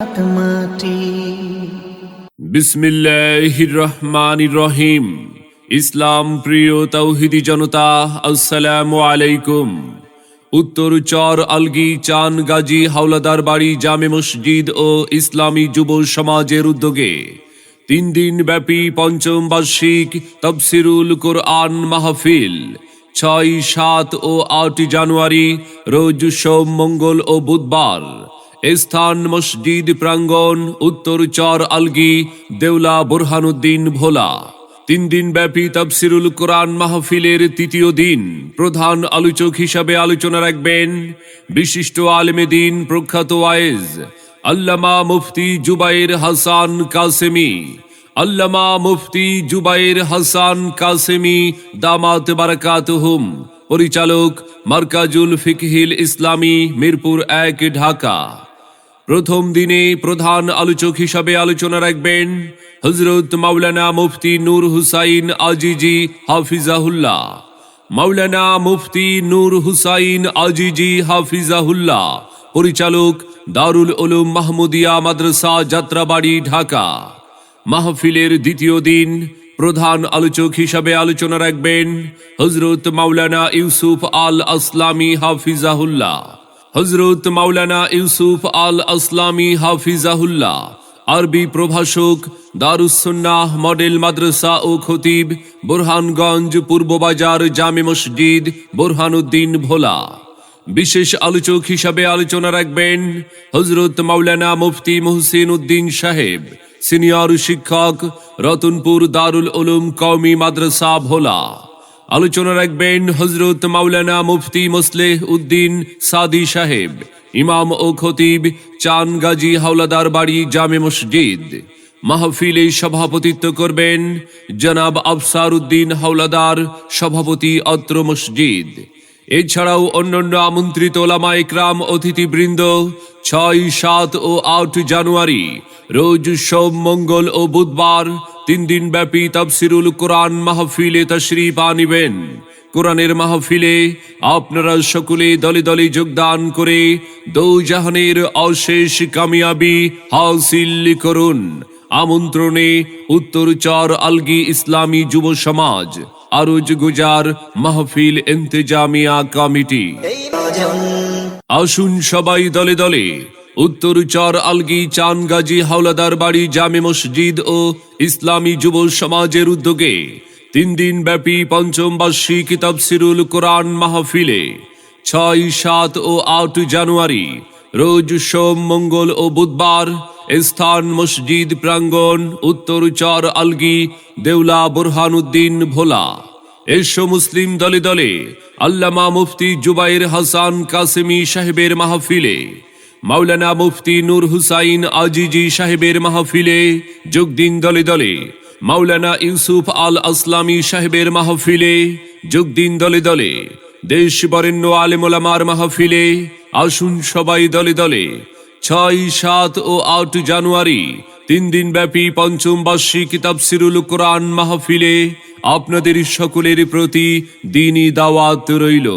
মাটি বিসমিল্লাহির রহিম ইসলাম প্রিয় তৌহিদি জনতা, আসসালামু আলাইকুম। উত্তর চর আলগি চান গাজী হাওলাদার বাড়ি জামে মসজিদ ও ইসলামী যুব সমাজের উদ্যোগে তিন দিন ব্যাপী পঞ্চম বার্ষিক তফসিরুল কোরআন মাহফিল, ছয়, সাত ও আট জানুয়ারি, রোজ সোম, মঙ্গল ও বুধবার স্থান মসজিদ প্রাঙ্গণ, উত্তর চর আলগি, দেউলা বোরহানুদ্দিন ভোলা। তিন দিন ব্যাপী তফসিরুল কোরআন মাহফিলের তৃতীয় দিন প্রধান আলোচক হিসাবে আলোচনা রাখবেন বিশিষ্ট আলেমে দিন প্রখ্যাত ওয়াইজ আল্লামা মুফতি জুবাইর হাসান কাসেমি। আল্লামা মুফতি জুবাইর হাসান কাসেমি, দামাত বারাকাতুহুম, পরিচালক মার্কাজুল ফিকহিল ইসলামী, মিরপুর এক, ঢাকা। প্রথম দিনে প্রধান আলোচক হিসাবে আলোচনা রাখবেন হজরত মাওলানা মুফতি নূর হুসাইন আজিজি হাফিজাহুল্লাহ। মাওলানা মুফতি নূর হুসাইন আজিজি হাফিজাহুল্লাহ, পরিচালক দারুল উলুম মাহমুদিয়া মাদ্রাসা, যাত্রাবাড়ি, ঢাকা। মাহফিলের দ্বিতীয় দিন প্রধান আলোচক হিসাবে আলোচনা রাখবেন হজরত মাওলানা ইউসুফ আল আসলামী হাফিজাহুল্লাহ। হজরত মাওলানা ইউসুফ আল আসলামী হাফিজাহুল্লাহ, আরবি প্রভাষক দারুসন্নাহ মডেল মাদ্রাসা ও খতিব, বোরহানগঞ্জ পূর্ববাজার জামে মসজিদ, বোরহানুদ্দিন ভোলা। বিশেষ আলোচক হিসাবে আলোচনা রাখবেন হজরত মাওলানা মুফতি মুহসিন উদ্দিন সাহেব, সিনিয়র শিক্ষক, রতনপুর দারুল উলুম কওমি মাদ্রাসা ভোলা। আলোচনা রাখবেন হজরত মাওলানা মুফতি মুসলেহ উদ্দিন সাদি সাহেব, ইমাম ও খতিব চান গাজী হাওলাদার বাড়ি জামে মসজিদ। মাহফিলে সভাপতিত্ব করবেন জনাব আফসার উদ্দিন হাওলাদার সভাপতি অত্র মসজিদ। এছাড়াও অন্যান্য আমন্ত্রিত ওলামা ইকরাম অতিথিবৃন্দ, ছয়, সাত ও আট জানুয়ারি, রোজ সোম, মঙ্গল ও বুধবার তিন দিন ব্যাপী তাফসিরুল কোরআন মাহফিলে তশরিফ আনিবেন। কোরআনের মাহফিলে আপনারা সকলে দলে দলে যোগদান করে দৌজাহানের অশেষ কামিয়াবি হাসিল করুন। আমন্ত্রণে উত্তর চর আলগি ইসলামী যুব সমাজ আরজ গুজার মাহফিল ইন্তেজামিয়া কমিটি। আসুন সবাই দলে দলে উত্তর চর আলগি চান গাজী হাওলাদার বাড়ি জামে মসজিদ ও ইসলামী যুব সমাজের উদ্যোগে তিন দিন ব্যাপী পঞ্চম বার্ষিক তাফসিরুল কোরআন মাহফিলে ছয়, সাত ও আট জানুয়ারি, রোজ সোম, মঙ্গল ও বুধবার স্থান মসজিদ প্রাঙ্গণ উত্তর চর আলগি দেউলা বোরহানুদ্দিন ভোলা। এসো মুসলিম দলে দলে আল্লামা মুফতি জুবাইর হাসান কাসেমি সাহেবের মাহফিলে মাওলানা মুফতি নূর হুসাইন আজিজি সাহেবের মাহফিলে যোগ দিন দলে দলে। মাওলানা ইউসুফ আল আসলামী সাহেবের মাহফিলে যোগ দিন দলে দলে। দেশ বরেণ্য আলেমোলামার মাহফিলে আসুন সবাই দলে দলে। ছয়, সাত ও আট জানুয়ারি তিন দিন ব্যাপী পঞ্চম বার্ষিক তাফসিরুল কোরআন মাহফিলে আপনাদের সকলের প্রতি দিনই দাওয়াত রইল।